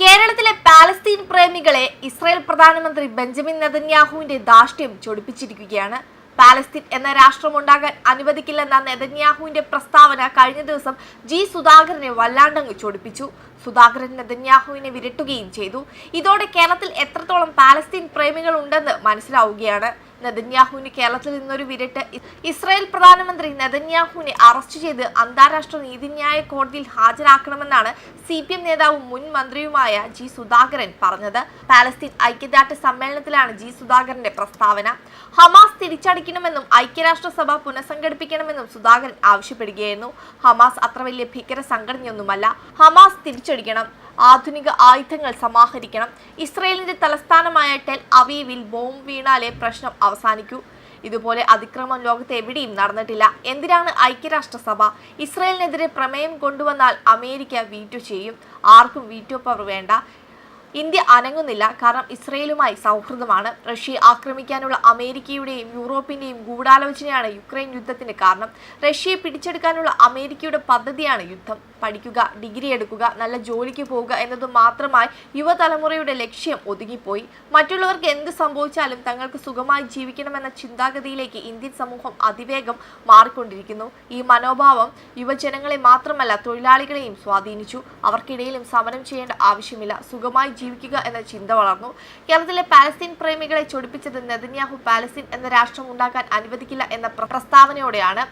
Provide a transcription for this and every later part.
കേരളത്തിലെ പാലസ്തീൻ പ്രേമികളെ ഇസ്രായേൽ പ്രധാനമന്ത്രി ബെഞ്ചമിൻ നെതന്യാഹുവിന്റെ ധാർഷ്ട്യം ചൊടിപ്പിച്ചിരിക്കുകയാണ്. പാലസ്തീൻ എന്ന രാഷ്ട്രമുണ്ടാകാൻ അനുവദിക്കില്ലെന്ന നെതന്യാഹുവിന്റെ പ്രസ്താവന കഴിഞ്ഞ ദിവസം ജി സുധാകരനെ വല്ലാണ്ടങ്ങ് ചൊടിപ്പിച്ചു. സുധാകരൻ നെതന്യാഹുവിനെ വിരട്ടുകയും ചെയ്തു. ഇതോടെ കേരളത്തിൽ എത്രത്തോളം പാലസ്തീൻ പ്രേമികൾ ഉണ്ടെന്ന് മനസ്സിലാവുകയാണ്. നെതന്യാഹുവിന് കേരളത്തിൽ നിന്നൊരു വിരട്ട്. ഇസ്രായേൽ പ്രധാനമന്ത്രി നെതന്യാഹുവിനെ അറസ്റ്റ് ചെയ്ത് അന്താരാഷ്ട്ര നീതിന്യായ കോടതിയിൽ ഹാജരാക്കണമെന്നാണ് സി പി എം നേതാവും മുൻ മന്ത്രിയുമായ ജി സുധാകരൻ പറഞ്ഞത്. പാലസ്തീൻ ഐക്യദാർഢ്യ സമ്മേളനത്തിലാണ് ജി സുധാകരന്റെ പ്രസ്താവന. ഹമാസ് തിരിച്ചടിക്കണമെന്നും ഐക്യരാഷ്ട്രസഭ പുനഃസംഘടിപ്പിക്കണമെന്നും സുധാകരൻ ആവശ്യപ്പെടുകയായിരുന്നു. ഹമാസ് അത്ര വലിയ ഭീകര സംഘടനയൊന്നുമല്ല. ഹമാസ് തിരിച്ചടിക്കണം. ആധുനിക ആയുധങ്ങൾ സമാഹരിക്കണം. ഇസ്രയേലിന്റെ തലസ്ഥാനമായ ടെൽ അവീവിൽ ബോംബ് വീണാലേ പ്രശ്നം അവസാനിക്കൂ. ഇതുപോലെ അതിക്രമം ലോകത്ത് എവിടെയും നടന്നിട്ടില്ല. എന്തിനാണ് ഐക്യരാഷ്ട്രസഭ ഇസ്രയേലിനെതിരെ പ്രമേയം കൊണ്ടുവന്നാൽ അമേരിക്ക വീറ്റു ചെയ്യും? ആർക്കും വീറ്റോ പവർ വേണ്ട. ഇന്ത്യ അനങ്ങുന്നില്ല. കാരണം ഇസ്രയേലുമായി സൗഹൃദമാണ്. റഷ്യയെ ആക്രമിക്കാനുള്ള അമേരിക്കയുടെയും യൂറോപ്പിന്റെയും ഗൂഢാലോചനയാണ് യുക്രൈൻ യുദ്ധത്തിന് കാരണം. റഷ്യയെ പിടിച്ചെടുക്കാനുള്ള അമേരിക്കയുടെ പദ്ധതിയാണ് യുദ്ധം. പഠിക്കുക ഡിഗ്രി എടുക്കുക നല്ല ജോലിക്ക് പോവുക എന്നത് മാത്രമായി യുവതലമുറയുടെ ലക്ഷ്യം ഒതുങ്ങിപ്പോയി. മറ്റുള്ളവർക്ക് എന്ത് സംഭവിച്ചാലും തങ്ങൾക്ക് സുഖമായി ജീവിക്കണമെന്ന ചിന്താഗതിയിലേക്ക് ഇന്ത്യൻ സമൂഹം അതിവേഗം മാറിക്കൊണ്ടിരിക്കുന്നു. ഈ മനോഭാവം യുവജനങ്ങളെ മാത്രമല്ല തൊഴിലാളികളെയും സ്വാധീനിച്ചു. അവർക്കിടയിലും സമരം ചെയ്യേണ്ട ആവശ്യമില്ല. സുഖമായി ജീവിക്കുക എന്ന ചിന്ത വളർന്നു. കേരളത്തിലെ പാലസ്തീൻ പ്രേമികളെ ചൊടിപ്പിച്ചത് നെതന്യാഹു പാലസ്തീൻ എന്ന രാഷ്ട്രം ഉണ്ടാക്കാൻ അനുവദിക്കില്ല എന്ന പ്രസ്താവനയോടെയാണ്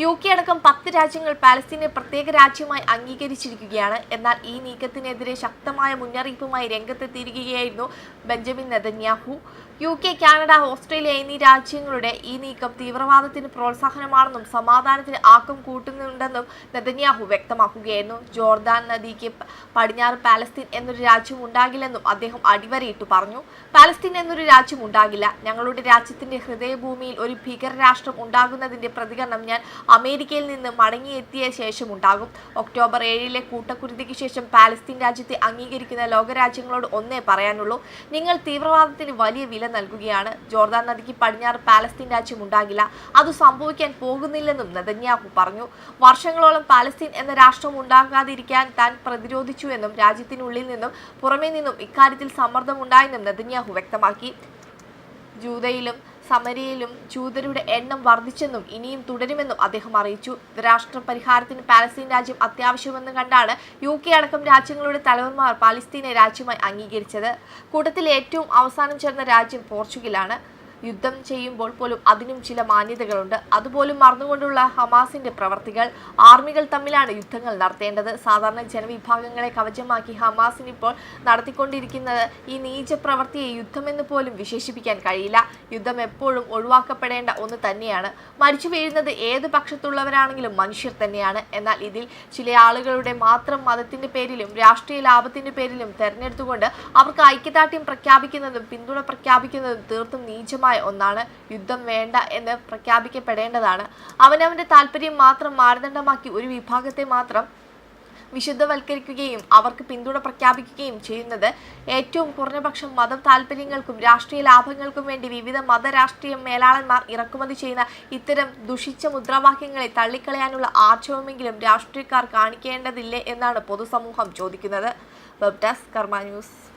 യു കെ അടക്കം പത്ത് രാജ്യങ്ങൾ പാലസ്തീനെ പ്രത്യേക രാജ്യമായി അംഗീകരിച്ചിരിക്കുകയാണ്. എന്നാൽ ഈ നീക്കത്തിനെതിരെ ശക്തമായ മുന്നറിയിപ്പുമായി രംഗത്തെത്തിയിരിക്കുകയായിരുന്നു Benjamin Netanyahu. U K Canada Australia എന്നീ രാജ്യങ്ങളുടെ ഈ നീക്കം തീവ്രവാദത്തിന് പ്രോത്സാഹനമാണെന്നും സമാധാനത്തിന് ആക്കം കൂട്ടുന്നുണ്ടെന്നും നെതന്യാഹു വ്യക്തമാക്കുകയായിരുന്നു. ജോർദാൻ നദിക്ക് പടിഞ്ഞാറ് പാലസ്തീൻ എന്നൊരു രാജ്യം ഉണ്ടാകില്ലെന്നും അദ്ദേഹം അടിവരയിട്ട് പറഞ്ഞു. പാലസ്തീൻ എന്നൊരു രാജ്യം ഉണ്ടാകില്ല. ഞങ്ങളുടെ രാജ്യത്തിന്റെ ഹൃദയഭൂമിയിൽ ഒരു ഭീകരരാഷ്ട്രം ഉണ്ടാകുന്നതിന്റെ പ്രതികരണം ഞാൻ അമേരിക്കയിൽ നിന്ന് മടങ്ങിയെത്തിയ ശേഷം ഉണ്ടാകും. ഒക്ടോബർ ഏഴിലെ കൂട്ടക്കുരുതിക്ക് ശേഷം പാലസ്തീൻ രാജ്യത്തെ അംഗീകരിക്കുന്ന ലോകരാജ്യങ്ങളോട് ഒന്നേ പറയാനുള്ളൂ. നിങ്ങൾ തീവ്രവാദത്തിന് വലിയ വില നൽകുകയാണ്. ജോർദാൻ നദിക്ക് പടിഞ്ഞാറ് പാലസ്തീൻ രാജ്യം ഉണ്ടാകില്ല. അത് സംഭവിക്കാൻ പോകുന്നില്ലെന്നും നെതന്യാഹു പറഞ്ഞു. വർഷങ്ങളോളം പാലസ്തീൻ എന്ന രാഷ്ട്രം ഉണ്ടാകാതിരിക്കാൻ താൻ പ്രതിരോധിച്ചുവെന്നും രാജ്യത്തിനുള്ളിൽ നിന്നും പുറമേ നിന്നും ഇക്കാര്യത്തിൽ സമ്മർദ്ദമുണ്ടായെന്നും നെതന്യാഹു വ്യക്തമാക്കി. ജൂതയിലും സമരിയയിലും ജൂതരുടെ എണ്ണം വർദ്ധിച്ചെന്നും ഇനിയും തുടരുമെന്നും അദ്ദേഹം അറിയിച്ചു. രാഷ്ട്ര പരിഹാരത്തിന് പാലസ്തീൻ രാജ്യം അത്യാവശ്യമെന്ന് കണ്ടാണ് യു കെ അടക്കം രാജ്യങ്ങളുടെ തലവന്മാർ പാലസ്തീനെ രാജ്യമായി അംഗീകരിച്ചത്. കൂട്ടത്തിൽ ഏറ്റവും അവസാനം ചേർന്ന രാജ്യം പോർച്ചുഗലാണ്. യുദ്ധം ചെയ്യുമ്പോൾ പോലും അതിനും ചില മാന്യതകളുണ്ട്. അതുപോലും മറന്നുകൊണ്ടുള്ള ഹമാസിന്റെ പ്രവർത്തികൾ ആർമികൾ തമ്മിലാണ് യുദ്ധങ്ങൾ നടത്തേണ്ടത്. സാധാരണ ജനവിഭാഗങ്ങളെ കവചമാക്കി ഹമാസിന് ഇപ്പോൾ നടത്തിക്കൊണ്ടിരിക്കുന്നത് ഈ നീച പ്രവൃത്തിയെ യുദ്ധമെന്ന് പോലും വിശേഷിപ്പിക്കാൻ കഴിയില്ല. യുദ്ധം എപ്പോഴും ഒഴിവാക്കപ്പെടേണ്ട ഒന്ന് തന്നെയാണ്. മരിച്ചു വീഴുന്നത് ഏത് പക്ഷത്തുള്ളവരാണെങ്കിലും മനുഷ്യർ തന്നെയാണ്. എന്നാൽ ഇതിൽ ചില ആളുകളുടെ മാത്രം മതത്തിന്റെ പേരിലും രാഷ്ട്രീയ ലാഭത്തിന്റെ പേരിലും തെരഞ്ഞെടുത്തുകൊണ്ട് അവർക്ക് ഐക്യദാർഢ്യം പ്രഖ്യാപിക്കുന്നതും പിന്തുണ പ്രഖ്യാപിക്കുന്നതും തീർത്തും നീചമായ ഒന്നാണ് യുദ്ധം വേണ്ട എന്ന് പ്രഖ്യാപിക്കപ്പെടേണ്ടതാണ്. അവനവന്റെ താല്പര്യം മാത്രം മാനദണ്ഡമാക്കി ഒരു വിഭാഗത്തെ മാത്രം വിശുദ്ധവൽക്കരിക്കുകയും അവർക്ക് പിന്തുണ പ്രഖ്യാപിക്കുകയും ചെയ്യുന്നത്. ഏറ്റവും കുറഞ്ഞപക്ഷം മത താല്പര്യങ്ങൾക്കും രാഷ്ട്രീയ ലാഭങ്ങൾക്കും വേണ്ടി വിവിധ മതരാഷ്ട്രീയ മേലാളന്മാർ ഇറക്കുമതി ചെയ്യുന്ന ഇത്തരം ദുഷിച്ച മുദ്രാവാക്യങ്ങളെ തള്ളിക്കളയാനുള്ള ആർജവമെങ്കിലും രാഷ്ട്രീയക്കാർ കാണിക്കേണ്ടതില്ലേ എന്നാണ് പൊതുസമൂഹം ചോദിക്കുന്നത്. വെബ് ഡെസ്ക് കർമ്മ ന്യൂസ്